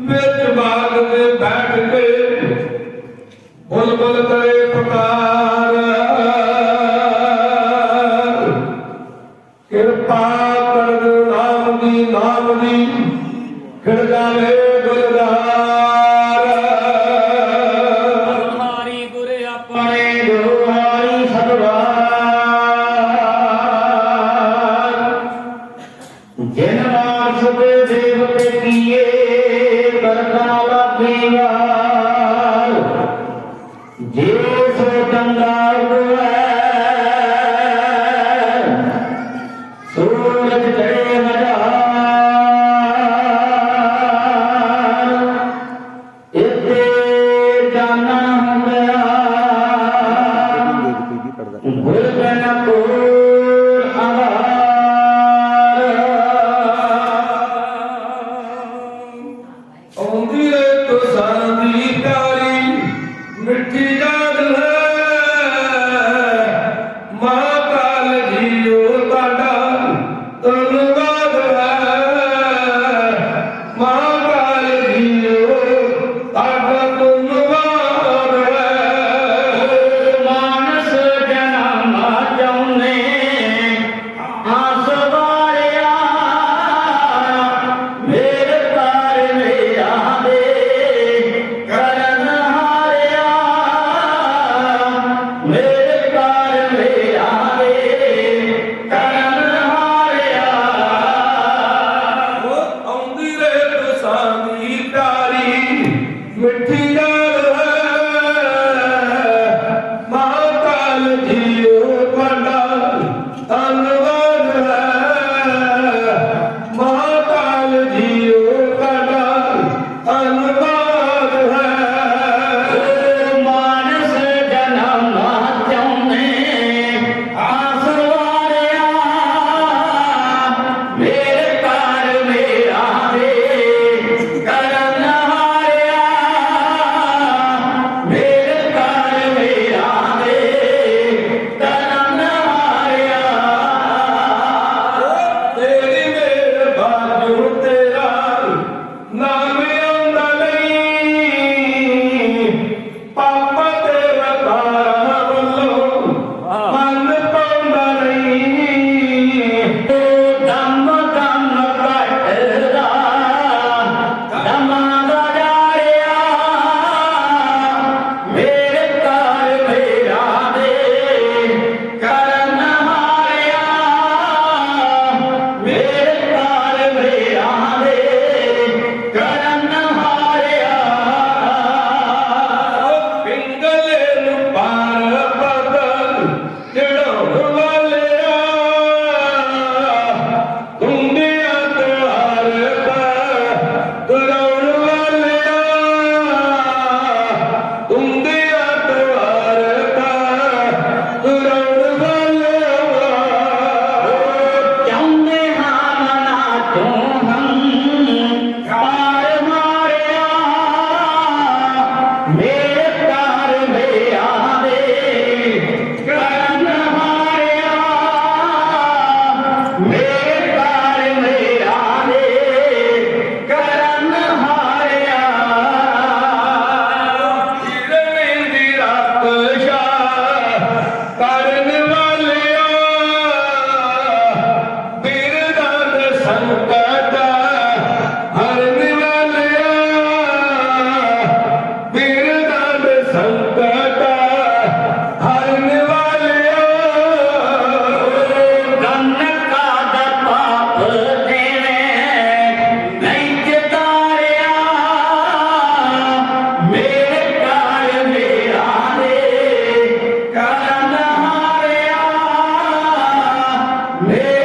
ਵਿੱਚ ਬਾਗ ਬੈਠ ਕੇ ਬੁਲਬੁਲ ਕਰੇ ਪੁਕਾਰ। ਕਿਰਪਾ ਕਰ ਨਾਮ ਦੀ ਨਾਮ ਦੀ ਖਿੜ ਜਾਵੇ ਗੁਲਜ਼ਾਰ ਹਾਰੀ ਗੁਰ ਆਪਣੇ। ਆਪਣੇ ਗੁਰੂ ਹਰੀ ਸਤਵਾਰ। ਜਿਨ ਮਾਨਸ ਦੇ ਦੇਵ ਤੇ ਕੀਏ ਕਰਨਾ ਲਾਭੀਵਾਰ ਜੇ Amém.